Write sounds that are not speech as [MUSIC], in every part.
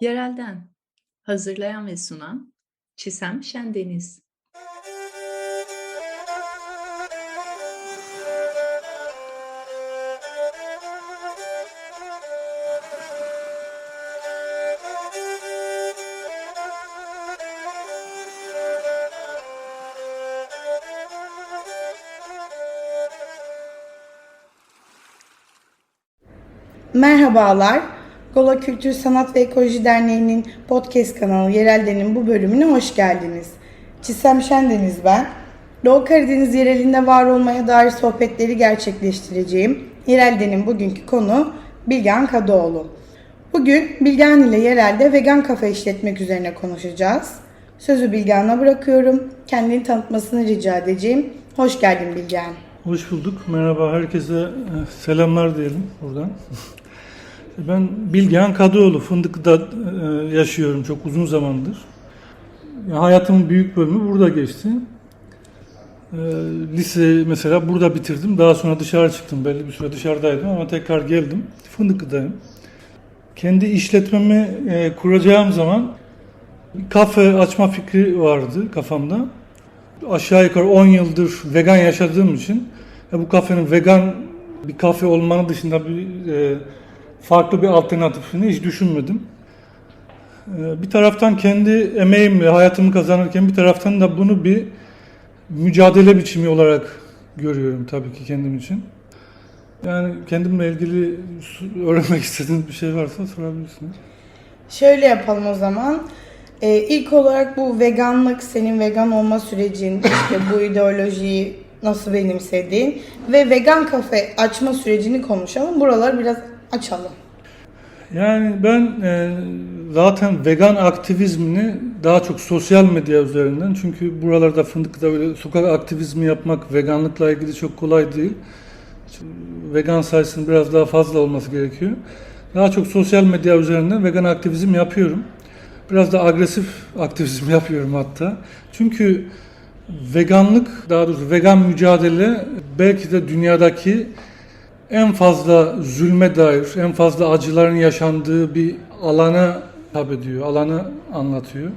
Yerelden hazırlayan ve sunan Çisem Şendeniz. Merhabalar. Gola Kültür Sanat ve Ekoloji Derneği'nin podcast kanalı Yerelden'in bu bölümüne hoş geldiniz. Çisem Şendeniz ben. Doğu Karadeniz yerelinde var olmaya dair sohbetleri gerçekleştireceğim. Yerelden'in bugünkü konu Bilgehan Kadıoğlu. Bugün Bilgehan ile Yerel'de vegan kafe işletmek üzerine konuşacağız. Sözü Bilgehan'a bırakıyorum. Kendini tanıtmasını rica edeceğim. Hoş geldin Bilgehan. Hoş bulduk. Merhaba herkese e, selamlar diyelim buradan. [LAUGHS] Ben Bilgehan Kadıoğlu, Fındıklı'da e, yaşıyorum çok uzun zamandır. Ya, Hayatımın büyük bölümü burada geçti. E, Lise mesela burada bitirdim. Daha sonra dışarı çıktım. Belli bir süre dışarıdaydım ama tekrar geldim. Fındıklı'dayım. Kendi işletmemi e, kuracağım zaman kafe açma fikri vardı kafamda aşağı yukarı 10 yıldır vegan yaşadığım için bu kafenin vegan bir kafe olmanın dışında bir farklı bir alternatifini hiç düşünmedim. E, bir taraftan kendi emeğimle hayatımı kazanırken bir taraftan da bunu bir mücadele biçimi olarak görüyorum tabii ki kendim için. Yani kendimle ilgili öğrenmek [LAUGHS] istediğiniz bir şey varsa sorabilirsiniz. Şöyle yapalım o zaman. Ee, ilk olarak bu veganlık, senin vegan olma sürecin, [LAUGHS] işte bu ideolojiyi nasıl benimsediğin ve vegan kafe açma sürecini konuşalım. Buraları biraz açalım. Yani ben e, zaten vegan aktivizmini daha çok sosyal medya üzerinden çünkü buralarda Fındık'ta öyle sokak aktivizmi yapmak veganlıkla ilgili çok kolay değil. Vegan sayısının biraz daha fazla olması gerekiyor. Daha çok sosyal medya üzerinden vegan aktivizm yapıyorum. Biraz da agresif aktivizm [LAUGHS] yapıyorum hatta. Çünkü veganlık, daha doğrusu vegan mücadele belki de dünyadaki en fazla zulme dair, en fazla acıların yaşandığı bir alana hitap ediyor, alanı anlatıyor.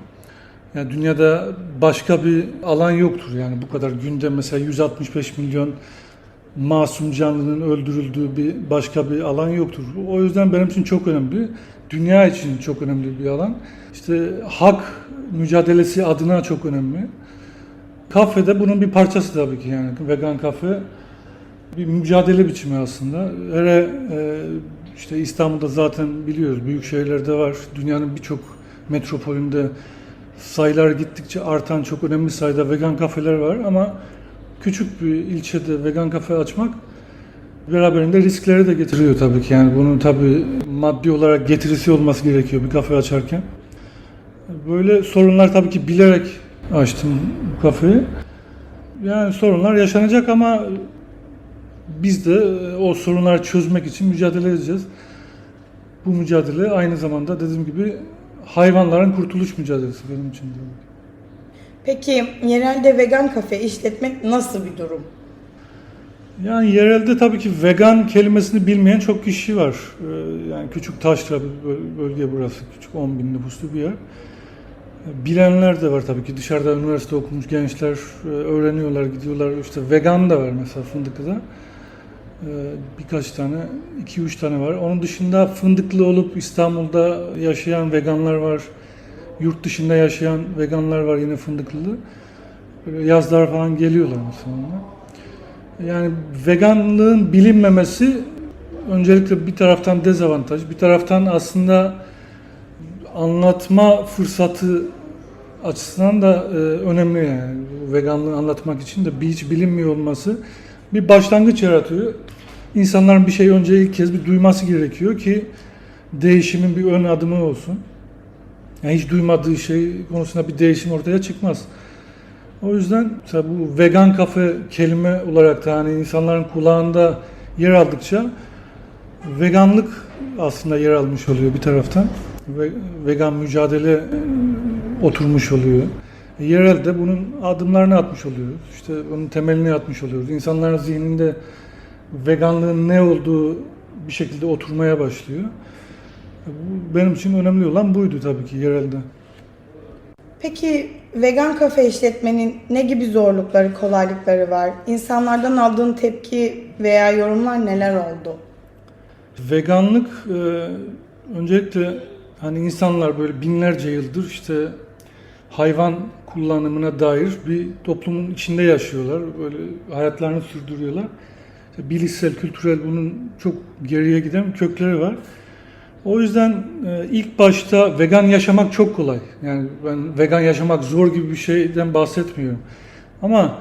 Yani dünyada başka bir alan yoktur yani bu kadar günde mesela 165 milyon masum canlının öldürüldüğü bir başka bir alan yoktur. O yüzden benim için çok önemli. Dünya için çok önemli bir alan. İşte hak mücadelesi adına çok önemli. Kafe de bunun bir parçası tabii ki yani vegan kafe bir mücadele biçimi aslında. Hele e, işte İstanbul'da zaten biliyoruz büyük şehirlerde var. Dünyanın birçok metropolünde sayılar gittikçe artan çok önemli sayıda vegan kafeler var ama küçük bir ilçede vegan kafe açmak beraberinde riskleri de getiriyor tabii ki. Yani bunun tabii maddi olarak getirisi olması gerekiyor bir kafe açarken. Böyle sorunlar tabii ki bilerek açtım bu kafeyi. Yani sorunlar yaşanacak ama biz de o sorunları çözmek için mücadele edeceğiz. Bu mücadele aynı zamanda dediğim gibi hayvanların kurtuluş mücadelesi benim için. de. Peki yerelde vegan kafe işletmek nasıl bir durum? Yani yerelde tabii ki vegan kelimesini bilmeyen çok kişi var. Ee, Yani küçük taşra bir bölge burası. Küçük 10 bin nüfuslu bir yer. Bilenler de var tabii ki. Dışarıda üniversite okumuş gençler e, öğreniyorlar, gidiyorlar. İşte vegan da var mesela Fındıklı'da. Ee, Birkaç tane, 2-3 tane var. Onun dışında Fındıklı olup İstanbul'da yaşayan veganlar var. Yurt dışında yaşayan veganlar var yine Fındıklılı. Yazlar falan geliyorlar mesela. Yani veganlığın bilinmemesi öncelikle bir taraftan dezavantaj, bir taraftan aslında anlatma fırsatı açısından da e, önemli yani. Veganlığı anlatmak için de hiç bilinmiyor olması bir başlangıç yaratıyor. İnsanların bir şey önce ilk kez bir duyması gerekiyor ki değişimin bir ön adımı olsun. Yani hiç duymadığı şey konusunda bir değişim ortaya çıkmaz. O yüzden mesela bu vegan kafe kelime olarak da hani insanların kulağında yer aldıkça veganlık aslında yer almış oluyor bir taraftan. Ve vegan mücadele oturmuş oluyor. E, Yerelde bunun adımlarını atmış oluyoruz. İşte bunun temelini atmış oluyoruz. İnsanların zihninde veganlığın ne olduğu bir şekilde oturmaya başlıyor. Bu Benim için önemli olan buydu tabii ki yerelde. Peki vegan kafe işletmenin ne gibi zorlukları, kolaylıkları var? İnsanlardan aldığın tepki veya yorumlar neler oldu? Veganlık e, öncelikle hani insanlar böyle binlerce yıldır işte hayvan kullanımına dair bir toplumun içinde yaşıyorlar. Böyle hayatlarını sürdürüyorlar. Bilişsel, kültürel bunun çok geriye giden kökleri var. O yüzden e, ilk başta vegan yaşamak çok kolay. Yani ben vegan yaşamak zor gibi bir şeyden bahsetmiyorum. Ama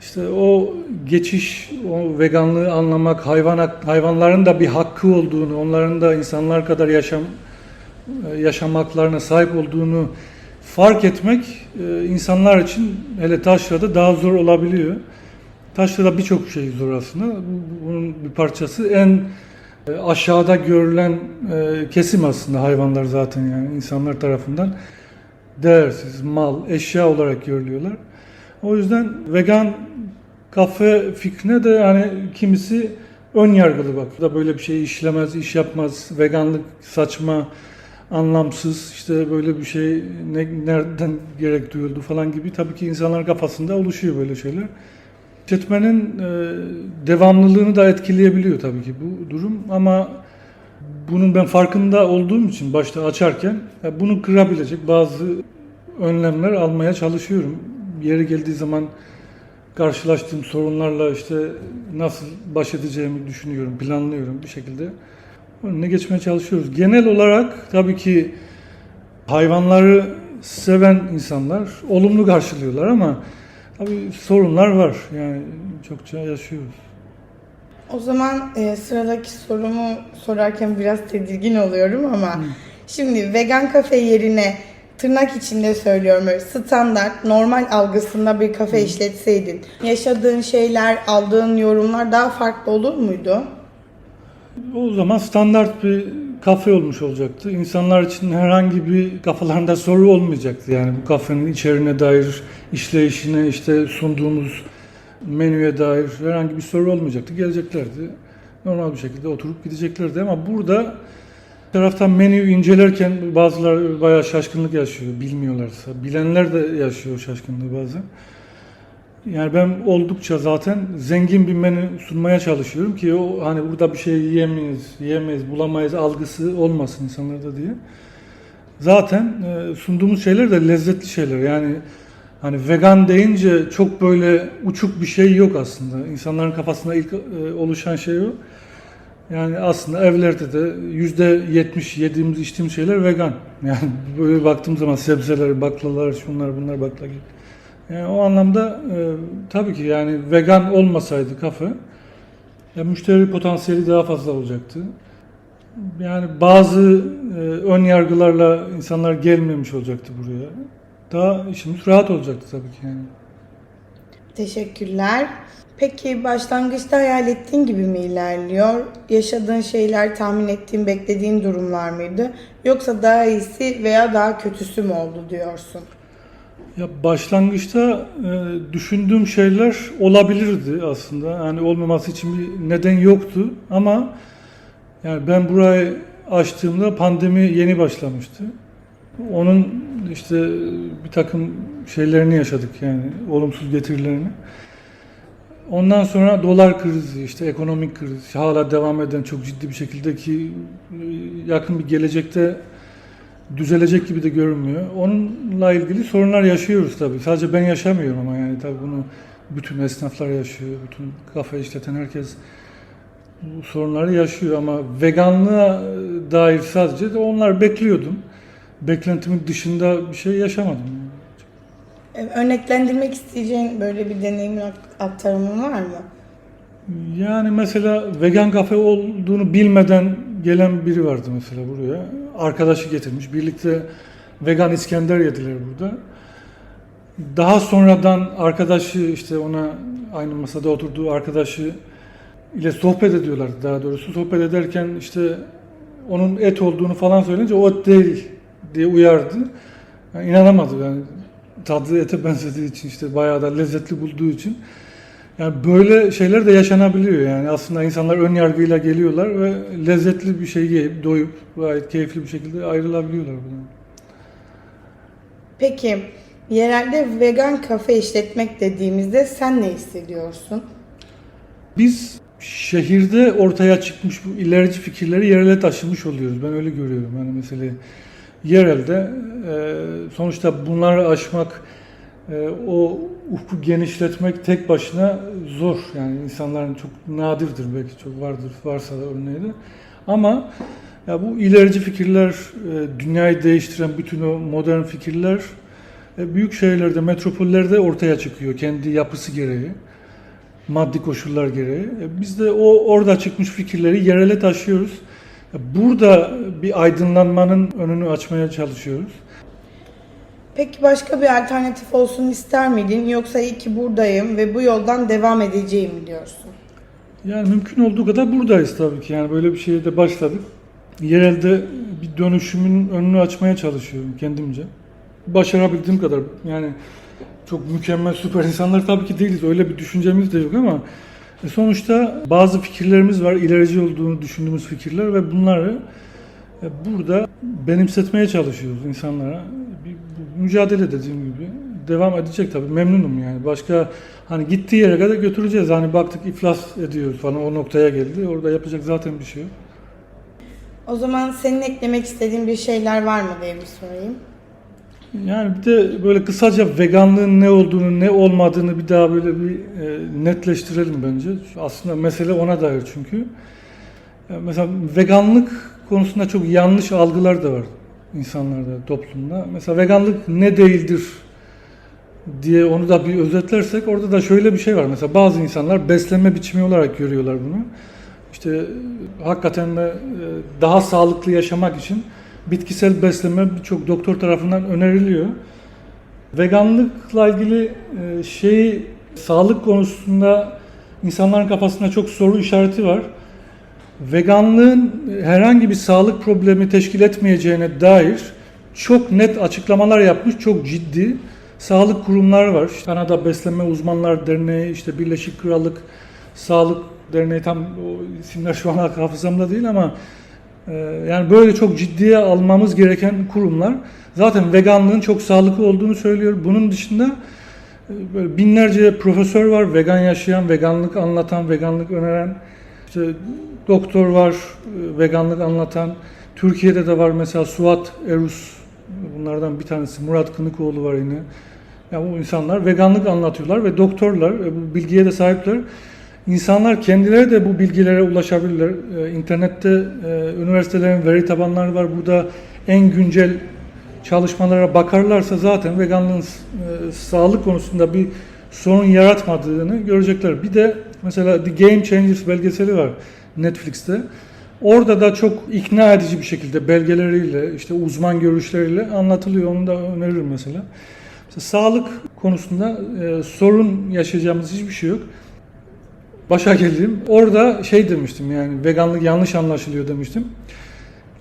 işte o geçiş, o veganlığı anlamak, hayvan hayvanların da bir hakkı olduğunu, onların da insanlar kadar yaşam e, yaşamaklarına sahip olduğunu fark etmek e, insanlar için hele taşrada daha zor olabiliyor. Taşrada birçok şey zor aslında. Bu- Bunun bir parçası en e, aşağıda görülen e, kesim aslında hayvanlar zaten yani insanlar tarafından değersiz, mal, eşya olarak görülüyorlar. O yüzden vegan kafe fikrine de hani kimisi ön yargılı bak. Da böyle bir şey işlemez, iş yapmaz, veganlık saçma, anlamsız, işte böyle bir şey ne, nereden gerek duyuldu falan gibi tabii ki insanlar kafasında oluşuyor böyle şeyler. İşletmenin e, devamlılığını da etkileyebiliyor tabii ki bu durum ama bunun ben farkında olduğum için başta açarken e, bunu kırabilecek bazı önlemler almaya çalışıyorum. Yeri geldiği zaman karşılaştığım sorunlarla işte nasıl baş edeceğimi düşünüyorum, planlıyorum bir şekilde. Önüne geçmeye çalışıyoruz. Genel olarak tabii ki hayvanları seven insanlar olumlu karşılıyorlar ama tabii sorunlar var. Yani çokça yaşıyoruz. O zaman e, sıradaki sorumu sorarken biraz tedirgin oluyorum ama şimdi vegan kafe yerine tırnak içinde söylüyorum böyle standart normal algısında bir kafe işletseydin yaşadığın şeyler aldığın yorumlar daha farklı olur muydu? O zaman standart bir kafe olmuş olacaktı. İnsanlar için herhangi bir kafalarında soru olmayacaktı. Yani bu kafenin içeriğine dair, işleyişine, işte sunduğumuz menüye dair herhangi bir soru olmayacaktı. Geleceklerdi. Normal bir şekilde oturup gideceklerdi ama burada bir taraftan menüyü incelerken bazıları bayağı şaşkınlık yaşıyor bilmiyorlarsa. Bilenler de yaşıyor şaşkınlığı bazen. Yani ben oldukça zaten zengin bir menü sunmaya çalışıyorum ki o hani burada bir şey yiyemeyiz, yiyemeyiz, bulamayız algısı olmasın insanlarda diye. Zaten e, sunduğumuz şeyler de lezzetli şeyler. Yani hani vegan deyince çok böyle uçuk bir şey yok aslında. İnsanların kafasında ilk e, oluşan şey o. Yani aslında evlerde de yüzde yetmiş yediğimiz içtiğimiz şeyler vegan. Yani böyle baktığım zaman sebzeler, baklalar, şunlar bunlar bakla gibi. Yani o anlamda e, tabii ki yani vegan olmasaydı kafe ya müşteri potansiyeli daha fazla olacaktı. Yani bazı e, ön yargılarla insanlar gelmemiş olacaktı buraya. Daha işimiz rahat olacaktı tabii ki yani. Teşekkürler. Peki başlangıçta hayal ettiğin gibi mi ilerliyor? Yaşadığın şeyler tahmin ettiğin, beklediğin durumlar mıydı? Yoksa daha iyisi veya daha kötüsü mü oldu diyorsun? Ya başlangıçta e, düşündüğüm şeyler olabilirdi aslında. Yani olmaması için bir neden yoktu ama yani ben burayı açtığımda pandemi yeni başlamıştı. Onun işte bir takım şeylerini yaşadık yani olumsuz getirilerini. Ondan sonra dolar krizi, işte ekonomik kriz, hala devam eden çok ciddi bir şekilde ki yakın bir gelecekte düzelecek gibi de görünmüyor. Onunla ilgili sorunlar yaşıyoruz tabii. Sadece ben yaşamıyorum ama yani tabii bunu bütün esnaflar yaşıyor, bütün kafe işleten herkes bu sorunları yaşıyor ama veganlığa dair sadece de onlar bekliyordum. Beklentimin dışında bir şey yaşamadım. E, Örneklendirmek isteyeceğin böyle bir deneyimin ak- aktarımın var mı? Yani mesela vegan kafe olduğunu bilmeden gelen biri vardı mesela buraya. Arkadaşı getirmiş. Birlikte vegan İskender yediler burada. Daha sonradan arkadaşı işte ona aynı masada oturduğu arkadaşı ile sohbet ediyorlardı daha doğrusu. Sohbet ederken işte onun et olduğunu falan söyleyince o et değil diye uyardı. Yani inanamadı yani tadı ete benzediği için işte bayağı da lezzetli bulduğu için. Yani böyle şeyler de yaşanabiliyor yani aslında insanlar ön yargıyla geliyorlar ve lezzetli bir şey yiyip doyup gayet keyifli bir şekilde ayrılabiliyorlar bundan. Peki yerelde vegan kafe işletmek dediğimizde sen ne hissediyorsun? Biz şehirde ortaya çıkmış bu ilerici fikirleri yerele taşımış oluyoruz. Ben öyle görüyorum. Yani mesela yerelde e, sonuçta bunları aşmak, o ufku genişletmek tek başına zor. Yani insanların çok nadirdir belki çok vardır varsa da örneği de. Ama ya bu ilerici fikirler, e, dünyayı değiştiren bütün o modern fikirler e, büyük şehirlerde, metropollerde ortaya çıkıyor kendi yapısı gereği maddi koşullar gereği. E, Biz de o orada çıkmış fikirleri yerele taşıyoruz. Burada bir aydınlanmanın önünü açmaya çalışıyoruz. Peki başka bir alternatif olsun ister miydin yoksa iyi ki buradayım ve bu yoldan devam edeceğim diyorsun? Yani mümkün olduğu kadar buradayız tabii ki. Yani böyle bir şeye de başladık. Yerelde bir dönüşümün önünü açmaya çalışıyorum kendimce. Başarabildiğim kadar. Yani çok mükemmel, süper insanlar tabii ki değiliz. Öyle bir düşüncemiz de yok ama e, sonuçta bazı fikirlerimiz var. ilerici olduğunu düşündüğümüz fikirler ve bunları e, burada benimsetmeye çalışıyoruz insanlara. Mücadele dediğim gibi devam edecek tabii. Memnunum yani. Başka hani gittiği yere kadar götüreceğiz. Hani baktık iflas ediyoruz falan o noktaya geldi. Orada yapacak zaten bir şey yok. O zaman senin eklemek istediğin bir şeyler var mı diye bir sorayım. Yani bir de böyle kısaca veganlığın ne olduğunu, ne olmadığını bir daha böyle bir e, netleştirelim bence. Aslında mesele ona dair çünkü. E, mesela veganlık konusunda çok yanlış algılar da var insanlarda, toplumda. Mesela veganlık ne değildir diye onu da bir özetlersek orada da şöyle bir şey var. Mesela bazı insanlar beslenme biçimi olarak görüyorlar bunu. İşte e, hakikaten de e, daha sağlıklı yaşamak için bitkisel beslenme birçok doktor tarafından öneriliyor. Veganlıkla ilgili e, şeyi sağlık konusunda insanların kafasında çok soru işareti var. Veganlığın herhangi bir sağlık problemi teşkil etmeyeceğine dair çok net açıklamalar yapmış, çok ciddi sağlık kurumları var. İşte Kanada Beslenme Uzmanlar Derneği, işte Birleşik Krallık Sağlık Derneği tam o isimler şu an hafızamda değil ama e, yani böyle çok ciddiye almamız gereken kurumlar. Zaten veganlığın çok sağlıklı olduğunu söylüyor. Bunun dışında e, böyle binlerce profesör var, vegan yaşayan, veganlık anlatan, veganlık öneren. İşte doktor var, e, veganlık anlatan. Türkiye'de de var mesela Suat Erus, bunlardan bir tanesi. Murat Kınıkoğlu var yine. Yani bu insanlar veganlık anlatıyorlar ve doktorlar, e, bu bilgiye de sahipler. İnsanlar kendileri de bu bilgilere ulaşabilirler. Ee, İnternette e, üniversitelerin veri tabanları var. Burada en güncel çalışmalara bakarlarsa zaten veganlığın e, sağlık konusunda bir sorun yaratmadığını görecekler. Bir de mesela The Game Changers belgeseli var Netflix'te. Orada da çok ikna edici bir şekilde belgeleriyle, işte uzman görüşleriyle anlatılıyor. Onu da öneririm mesela. Mesela sağlık konusunda e, sorun yaşayacağımız hiçbir şey yok. Başa geldim. Orada şey demiştim yani veganlık yanlış anlaşılıyor demiştim.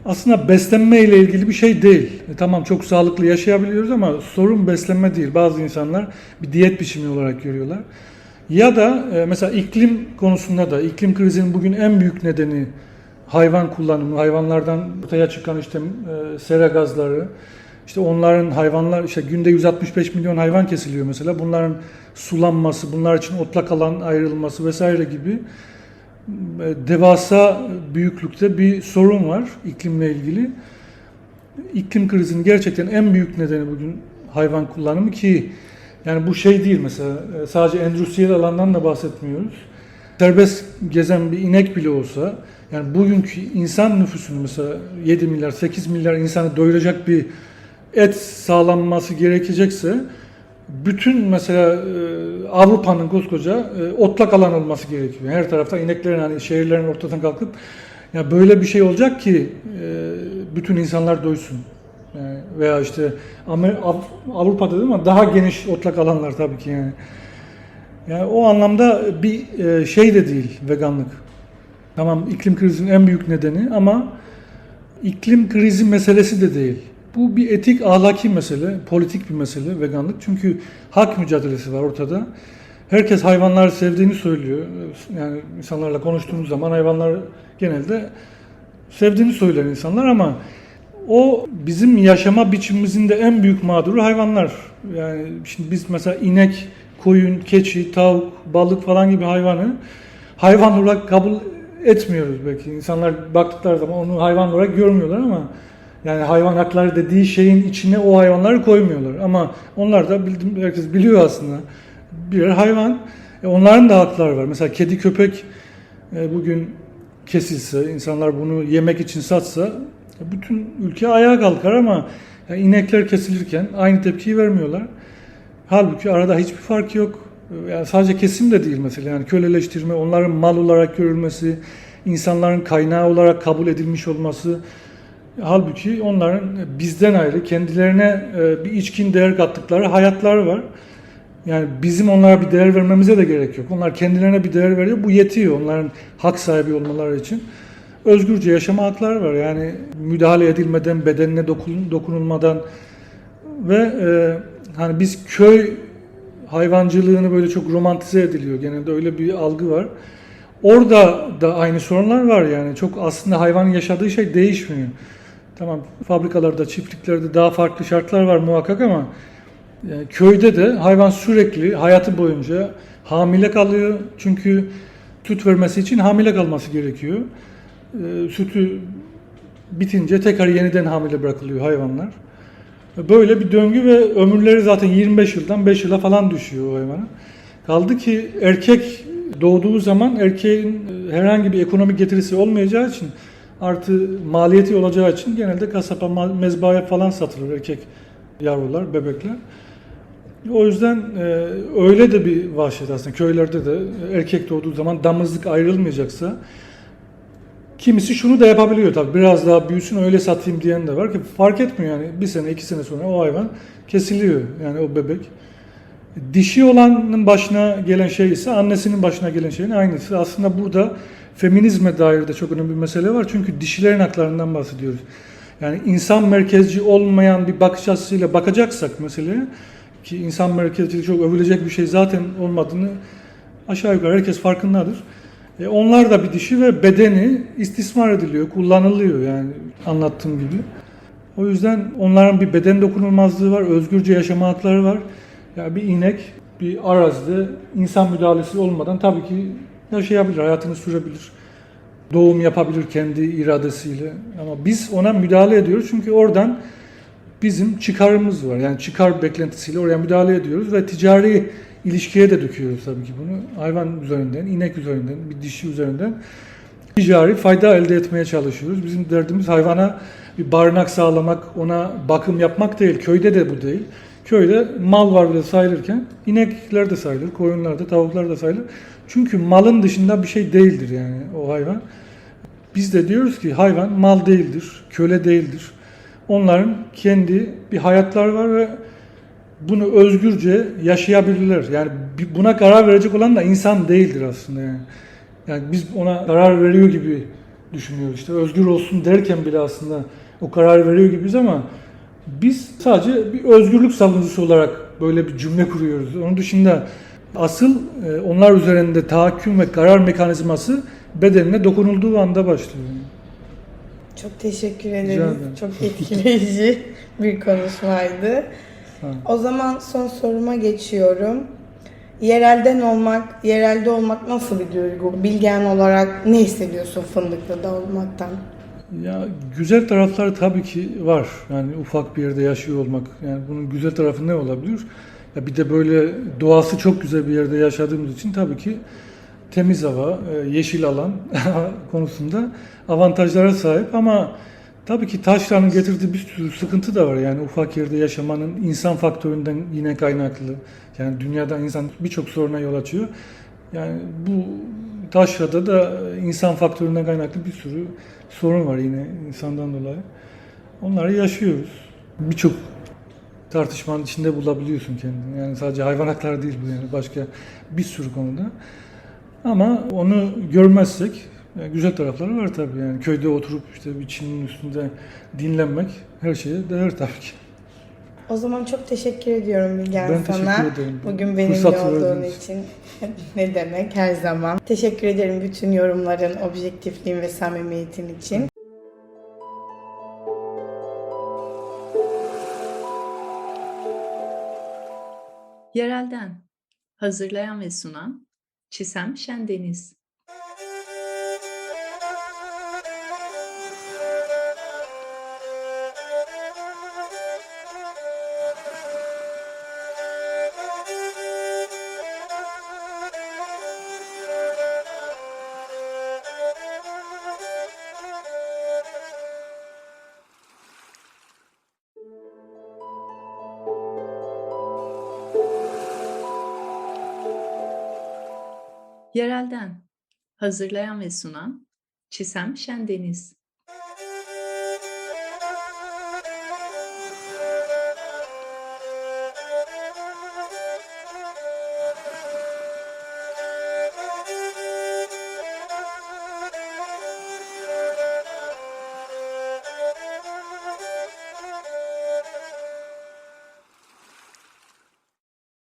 Aslında beslenme ile ilgili bir şey değil. E, tamam çok sağlıklı yaşayabiliyoruz ama sorun beslenme değil. Bazı insanlar bir diyet biçimi olarak görüyorlar. Ya da e, mesela iklim konusunda da iklim krizinin bugün en büyük nedeni hayvan kullanımı, hayvanlardan ortaya çıkan işte e, sera gazları, işte onların hayvanlar işte günde 165 milyon hayvan kesiliyor mesela. Bunların sulanması, bunlar için otlak alan ayrılması vesaire gibi e, devasa büyüklükte bir sorun var iklimle ilgili. İklim krizinin gerçekten en büyük nedeni bugün hayvan kullanımı ki yani bu şey değil mesela e, sadece endüstriyel alandan da bahsetmiyoruz. Serbest gezen bir inek bile olsa yani bugünkü insan nüfusunu mesela 7 milyar 8 milyar insanı doyuracak bir et sağlanması gerekecekse bütün mesela e, Avrupa'nın koskoca e, otlak alan olması gerekiyor. Her tarafta ineklerin hani şehirlerin ortadan kalkıp ya böyle bir şey olacak ki bütün insanlar doysun. Veya işte Avrupa'da değil mi? Daha geniş otlak alanlar tabii ki yani. Yani o anlamda bir e, şey de değil veganlık. Tamam iklim krizinin en büyük nedeni ama iklim krizi meselesi de değil. Bu bir etik, ahlaki mesele, politik bir mesele veganlık. Çünkü hak mücadelesi var ortada. Herkes hayvanları sevdiğini söylüyor. Yani insanlarla konuştuğumuz zaman hayvanları genelde sevdiğini söyler insanlar ama o bizim yaşama biçimimizin de en büyük mağduru hayvanlar. Yani şimdi biz mesela inek, koyun, keçi, tavuk, balık falan gibi hayvanı hayvan olarak kabul etmiyoruz belki. İnsanlar baktıkları zaman onu hayvan olarak görmüyorlar ama yani hayvan hakları dediği şeyin içine o hayvanları koymuyorlar. Ama onlar da bildiğim herkes biliyor aslında. Birer hayvan. E onların da hakları var. Mesela kedi köpek e, bugün kesilse, insanlar bunu yemek için satsa bütün ülke ayağa kalkar ama yani inekler kesilirken aynı tepkiyi vermiyorlar. Halbuki arada hiçbir fark yok. Yani sadece kesim de değil mesela yani köleleştirme, onların mal olarak görülmesi, insanların kaynağı olarak kabul edilmiş olması. Halbuki onların bizden ayrı kendilerine e, bir içkin değer kattıkları hayatları var. Yani bizim onlara bir değer vermemize de gerek yok. Onlar kendilerine bir değer veriyor. Bu yetiyor onların hak sahibi olmaları için. Özgürce yaşama hakları var. Yani müdahale edilmeden, bedenine dokun, dokunulmadan ve e, hani biz köy hayvancılığını böyle çok romantize ediliyor. Genelde öyle bir algı var. Orada da aynı sorunlar var yani. Çok aslında hayvanın yaşadığı şey değişmiyor. Tamam fabrikalarda, çiftliklerde daha farklı şartlar var muhakkak ama yani köyde de hayvan sürekli hayatı boyunca hamile kalıyor. Çünkü süt vermesi için hamile kalması gerekiyor. Ee, sütü bitince tekrar yeniden hamile bırakılıyor hayvanlar. Böyle bir döngü ve ömürleri zaten 25 yıldan 5 yıla falan düşüyor o hayvanın. Kaldı ki erkek doğduğu zaman erkeğin herhangi bir ekonomik getirisi olmayacağı için artı maliyeti olacağı için genelde kasaba, mezbahaya falan satılır erkek yavrular, bebekler. O yüzden e, öyle de bir vahşet aslında köylerde de erkek doğduğu zaman damızlık ayrılmayacaksa kimisi şunu da yapabiliyor tabii biraz daha büyüsün öyle satayım diyen de var ki fark etmiyor yani bir sene iki sene sonra o hayvan kesiliyor yani o bebek. Dişi olanın başına gelen şey ise annesinin başına gelen şeyin aynısı. Aslında burada feminizme dair de çok önemli bir mesele var. Çünkü dişilerin haklarından bahsediyoruz. Yani insan merkezci olmayan bir bakış açısıyla bakacaksak meseleye ki insan merkezciliği çok övülecek bir şey zaten olmadığını aşağı yukarı herkes farkındadır. E onlar da bir dişi ve bedeni istismar ediliyor, kullanılıyor yani anlattığım gibi. O yüzden onların bir beden dokunulmazlığı var, özgürce yaşama hakları var. Yani bir inek bir arazide insan müdahalesi olmadan tabii ki yaşayabilir, hayatını sürebilir. Doğum yapabilir kendi iradesiyle. Ama biz ona müdahale ediyoruz çünkü oradan bizim çıkarımız var. Yani çıkar beklentisiyle oraya müdahale ediyoruz ve ticari ilişkiye de döküyoruz tabii ki bunu. Hayvan üzerinden, inek üzerinden, bir dişi üzerinden ticari fayda elde etmeye çalışıyoruz. Bizim derdimiz hayvana bir barınak sağlamak, ona bakım yapmak değil. Köyde de bu değil. Köyde mal varlığı sayılırken inekler de sayılır, koyunlar da, tavuklar da sayılır. Çünkü malın dışında bir şey değildir yani o hayvan. Biz de diyoruz ki hayvan mal değildir, köle değildir. Onların kendi bir hayatları var ve bunu özgürce yaşayabilirler. Yani buna karar verecek olan da insan değildir aslında yani. Yani biz ona karar veriyor gibi düşünüyoruz. İşte özgür olsun derken bile aslında o karar veriyor gibiyiz ama biz sadece bir özgürlük savunucusu olarak böyle bir cümle kuruyoruz. Onun dışında asıl e, onlar üzerinde tahakküm ve karar mekanizması bedenine dokunulduğu anda başlıyor. Çok teşekkür ederim. Çok etkileyici [LAUGHS] bir konuşmaydı. O zaman son soruma geçiyorum. Yerelden olmak, yerelde olmak nasıl bir duygu? Bilgen olarak ne hissediyorsun Fındıklı'da olmaktan? Ya güzel tarafları tabii ki var. Yani ufak bir yerde yaşıyor olmak. Yani bunun güzel tarafı ne olabilir? Ya bir de böyle doğası çok güzel bir yerde yaşadığımız için tabii ki temiz hava, e, yeşil alan [LAUGHS] konusunda avantajlara sahip ama tabii ki taşların getirdiği bir sürü sıkıntı da var. Yani ufak yerde yaşamanın insan faktöründen yine kaynaklı. Yani dünyada insan birçok soruna yol açıyor. Yani bu taşrada da insan faktöründen kaynaklı bir sürü sorun var yine insandan dolayı. Onları yaşıyoruz. Birçok tartışmanın içinde bulabiliyorsun kendini. Yani sadece hayvan hakları değil bu yani başka bir sürü konuda. Ama onu görmezsek güzel tarafları var tabii yani köyde oturup işte bir çinin üstünde dinlenmek her şeye değer tabii ki. O zaman çok teşekkür ediyorum Bilgen ben sana. Teşekkür ederim. Bugün benimle olduğun için. [LAUGHS] ne demek her zaman. Teşekkür ederim bütün yorumların, objektifliğin ve samimiyetin için. Yerelden hazırlayan ve sunan Çisem Şendeniz Yerelden hazırlayan ve sunan Çisem Şendeniz.